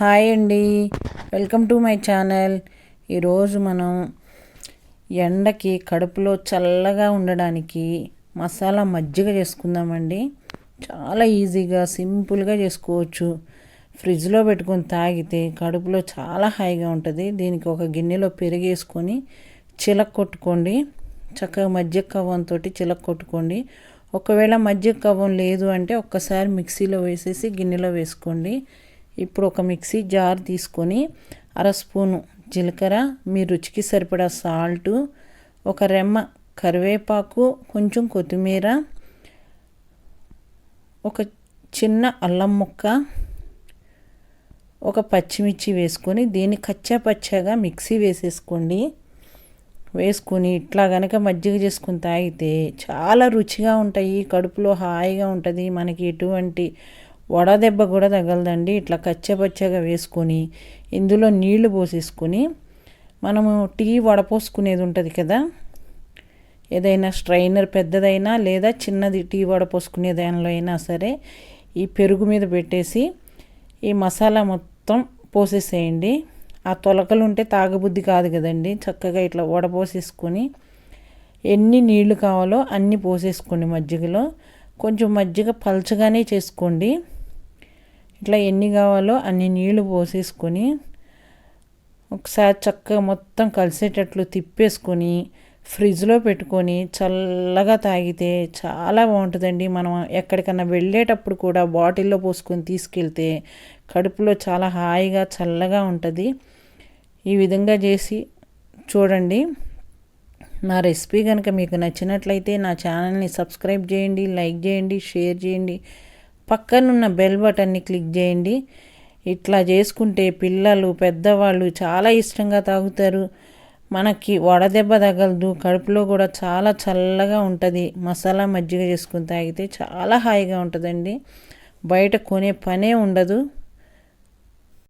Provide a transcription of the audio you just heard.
Hi అండి. Welcome to my channel. ఈరోజు మనం ఎండకి కడుపులో చల్లగా ఉండడానికి మసాలా మజ్జిగ చేసుకుందామండి. చాలా ఈజీగా సింపుల్గా చేసుకోవచ్చు. ఫ్రిడ్జ్లో పెట్టుకొని తాగితే కడుపులో చాలా హాయిగా ఉంటుంది. దీనికి ఒక గిన్నెలో పెరిగేసుకొని చిలక కొట్టుకోండి. చక్కగా మజ్జిగ కవ్వంతో చిలక కొట్టుకోండి. ఒకవేళ మజ్జిగ కవ్వం లేదు అంటే ఒక్కసారి మిక్సీలో వేసేసి గిన్నెలో వేసుకోండి. ఇప్పుడు ఒక మిక్సీ జార్ తీసుకొని అర స్పూను జీలకర్ర మీ రుచికి సరిపడా సాల్టు ఒక రెమ్మ కరివేపాకు కొంచెం కొత్తిమీర ఒక చిన్న అల్లం ముక్క ఒక పచ్చిమిర్చి వేసుకొని దీన్ని కచ్చా పచ్చాగా మిక్సీ వేసేసుకోండి. వేసుకొని ఇట్లా కనుక మజ్జిగ చేసుకుని తాగితే చాలా రుచిగా ఉంటాయి కడుపులో హాయిగా ఉంటుంది మనకి ఎటువంటి వడదెబ్బ కూడా తగలదండి. ఇట్లా కచ్చపచ్చగా వేసుకొని ఇందులో నీళ్ళు పోసేసుకొని మనము టీ వడపోసుకునేది ఉంటుంది కదా? ఏదైనా స్ట్రైనర్ పెద్దదైనా లేదా చిన్నది టీ వడపోసుకునే దానిలో అయినా సరే ఈ పెరుగు మీద పెట్టేసి ఈ మసాలా మొత్తం పోసేసేయండి. ఆ తొలకలు ఉంటే తాగబుద్ధి కాదు కదండి. చక్కగా ఇట్లా వడపోసేసుకొని ఎన్ని నీళ్ళు కావాలో అన్ని పోసేసుకోండి మజ్జిగలో. కొంచెం మజ్జిగ పలచగానే చేసుకోండి. ఇట్లా ఎన్ని కావాలో అన్ని నీళ్ళు పోసేసుకొని ఒకసారి చక్కగా మొత్తం కలిసేటట్లు తిప్పేసుకొని ఫ్రిడ్జ్లో పెట్టుకొని చల్లగా తాగితే చాలా బాగుంటుందండి. మనం ఎక్కడికన్నా వెళ్ళేటప్పుడు కూడా బాటిల్లో పోసుకొని తీసుకెళ్తే కడుపులో చాలా హాయిగా చల్లగా ఉంటుంది. ఈ విధంగా చేసి చూడండి. నా రెసిపీ కనుక మీకు నచ్చినట్లయితే నా ఛానల్ని సబ్స్క్రైబ్ చేయండి లైక్ చేయండి షేర్ చేయండి. పక్కనున్న బెల్ బటన్ని క్లిక్ చేయండి. ఇట్లా చేసుకుంటే పిల్లలు పెద్దవాళ్ళు చాలా ఇష్టంగా తాగుతారు. మనకి వడదెబ్బ తగలదు. కడుపులో కూడా చాలా చల్లగా ఉంటుంది. మసాలా మజ్జిగ చేసుకుని తాగితే చాలా హాయిగా ఉంటుందండి. బయట కొనే పనే ఉండదు.